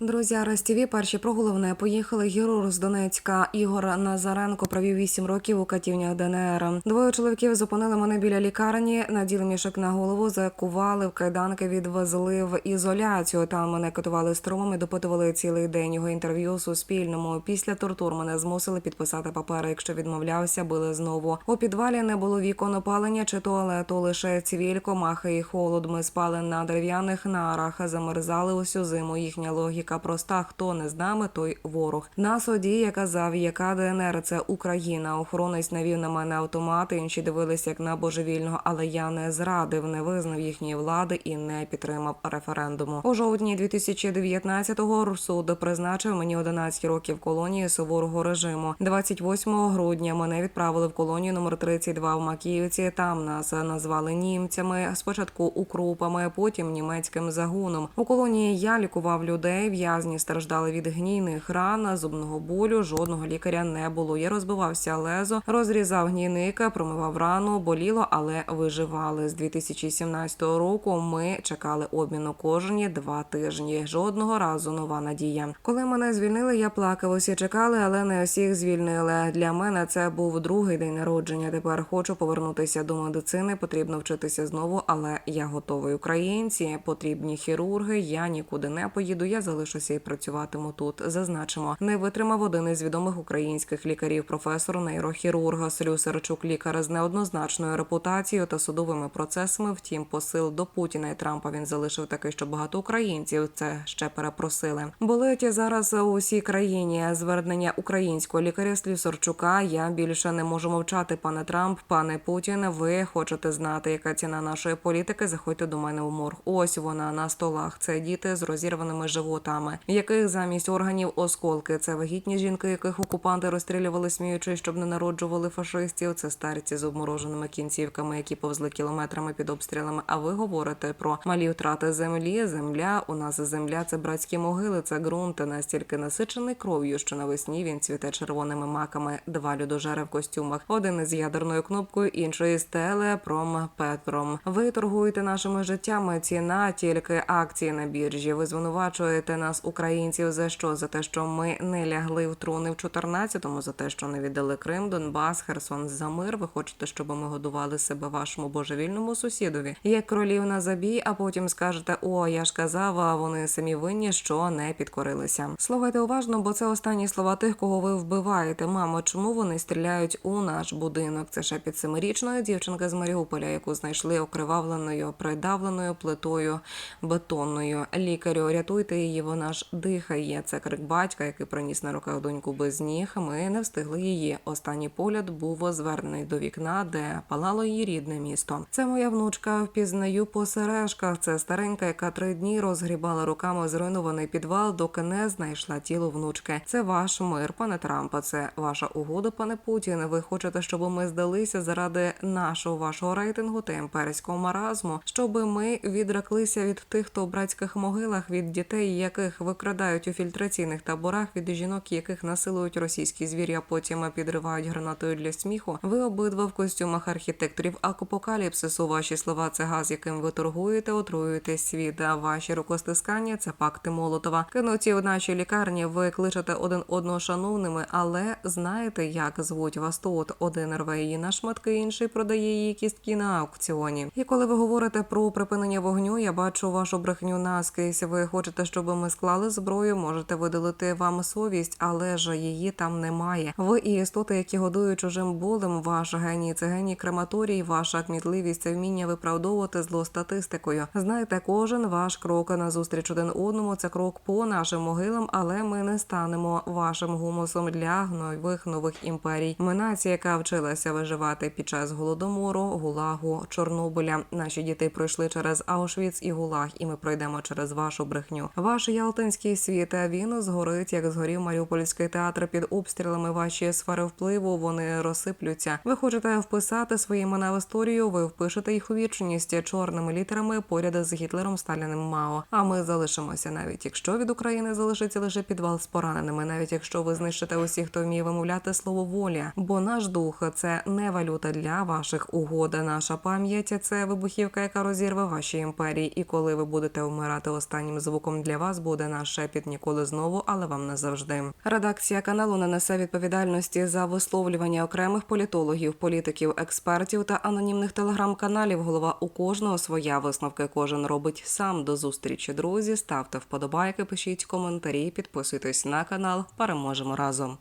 Друзі, Арестіві перші про головне поїхали гірург з Донецька. Ігор Назаренко провів 8 років у катівнях ДНР. Двоє чоловіків зупинили мене біля лікарні, наділи мішок на голову, закували в кайданки, відвезли в ізоляцію. Там мене катували струмами, допитували цілий день. Його інтерв'ю Суспільному. Після тортур мене змусили підписати папери. Якщо відмовлявся, били знову. У підвалі не було вікон опалення чи туалету, лише цивілько, махи і холод. Ми спали на дерев'яних нарах, замерзали усю зиму. Їхня логіка проста: хто не з нами, той ворог. На суді я казав, яка ДНР це Україна. Охоронець навів на мене автомат. Інші дивилися як на божевільного, але я не зрадив, не визнав їхньої влади і не підтримав референдуму. У жовтні 2019-го суд призначив мені 11 років колонії суворого режиму. 28 грудня мене відправили в колонію номер 32 в Макіївці. Там нас назвали німцями. Спочатку укрупами, потім німецьким загоном. У колонії я лікував людей. В'язні страждали від гнійних ран, зубного болю. Жодного лікаря не було. Я розбивався лезо, розрізав гнійника, промивав рану, боліло, але виживали. З 2017 року ми чекали обміну кожні два тижні. Жодного разу нова надія. Коли мене звільнили, я плакав. Усі чекали, але не усіх звільнили. Для мене це був другий день народження. Тепер хочу повернутися до медицини. Потрібно вчитися знову, але я готовий. Українці потрібні хірурги. Я нікуди не поїду. Я залишуся і працюватиму тут. Зазначимо, не витримав один із відомих українських лікарів, професор нейрохірурга Слюсарчук, лікар з неоднозначною репутацією та судовими процесами. Втім, посил до Путіна і Трампа він залишив такий, що багато українців це ще перепросили. Болить зараз у усій країні звернення українського лікаря Слюсарчука. Я більше не можу мовчати, пане Трамп, пане Путін. Ви хочете знати, яка ціна нашої політики? Заходьте до мене у морг. Ось вона на столах. Це діти з розірваними животами, яких замість органів осколки. Це вагітні жінки, яких окупанти розстрілювали, сміючи, щоб не народжували фашистів. Це старці з обмороженими кінцівками, які повзли кілометрами під обстрілами. А ви говорите про малі втрати землі. Земля у нас земля це братські могили, це ґрунт настільки насичений кров'ю, що навесні він цвіте червоними маками. Два людожери в костюмах. Один із ядерною кнопкою, інший з телепромпетром. Ви торгуєте нашими життями. Ціна тільки акції на біржі. Ви звинувачуєте нас, українців, за що? За те, що ми не лягли в труни в 14-му, за те, що не віддали Крим, Донбас, Херсон за мир. Ви хочете, щоб ми годували себе вашому божевільному сусідові, як кролів на забій, а потім скажете: О, я ж казав, а вони самі винні, що не підкорилися. Слухайте уважно, бо це останні слова тих, кого ви вбиваєте. Мамо, чому вони стріляють у наш будинок? Це ще під семирічною дівчинка з Маріуполя, яку знайшли окривавленою, придавленою плитою бетонною. Лікарю, рятуйте її, вона ж дихає. Це крик батька, який приніс на руках доньку без ніг. Ми не встигли її. Останній погляд був звернений до вікна, де палало її рідне місто. Це моя внучка. Впізнаю по сережках. Це старенька, яка три дні розгрібала руками зруйнований підвал, доки не знайшла тіло внучки. Це ваш мир, пане Трампа. Це ваша угода, пане Путін. Ви хочете, щоб ми здалися заради нашого вашого рейтингу та імперського маразму, щоб ми відреклися від тих, хто в братських могилах, від дітей, яких викрадають у фільтраційних таборах, від жінок, яких насилують російські звірі, а потім підривають гранатою для сміху. Ви обидва в костюмах архітекторів апокаліпсису. Ваші слова це газ, яким ви торгуєте, отруюєте світ. А ваші рукостискання це пакти Молотова. Кинуті в нашій лікарні. Ви кличете один одного шановними, але знаєте, як звуть вас тут? Один рве її на шматки, інший продає її кістки на аукціоні. І коли ви говорите про припинення вогню, я бачу вашу брехню наскрізь. Ви хочете, щоб ми склали зброю, можете видалити вам совість, але ж її там немає. Ви і істоти, які годують чужим болем, ваш геній це геній крематорій, ваша кмітливість це вміння виправдовувати зло статистикою. Знаєте, кожен ваш крок назустріч один одному це крок по нашим могилам, але ми не станемо вашим гумусом для гнойових нових імперій. Ми нація, яка вчилася виживати під час голодомору, гулагу, Чорнобиля. Наші діти пройшли через Аушвіц і Гулаг, і ми пройдемо через вашу брехню. Ваш ялтинський світ він згорить, як згорів Маріупольський театр під обстрілами. Ваші сфери впливу вони розсиплються. Ви хочете вписати свої імена в історію. Ви впишете їх у вічність чорними літерами поряд з Гітлером, Сталіним Мао. А ми залишимося, навіть якщо від України залишиться лише підвал з пораненими, навіть якщо ви знищите усіх, хто вміє вимовляти слово воля. Бо наш дух це не валюта для ваших угод. Наша пам'ять це вибухівка, яка розірве ваші імперії. І коли ви будете вмирати останнім звуком для вас, буде наше під ніколи знову, але вам не завжди. Редакція каналу не несе відповідальності за висловлювання окремих політологів, політиків, експертів та анонімних телеграм-каналів. Голова у кожного своя висновки. Кожен робить сам. До зустрічі, друзі. Ставте вподобайки, пишіть коментарі, підписуйтесь на канал. Переможемо разом.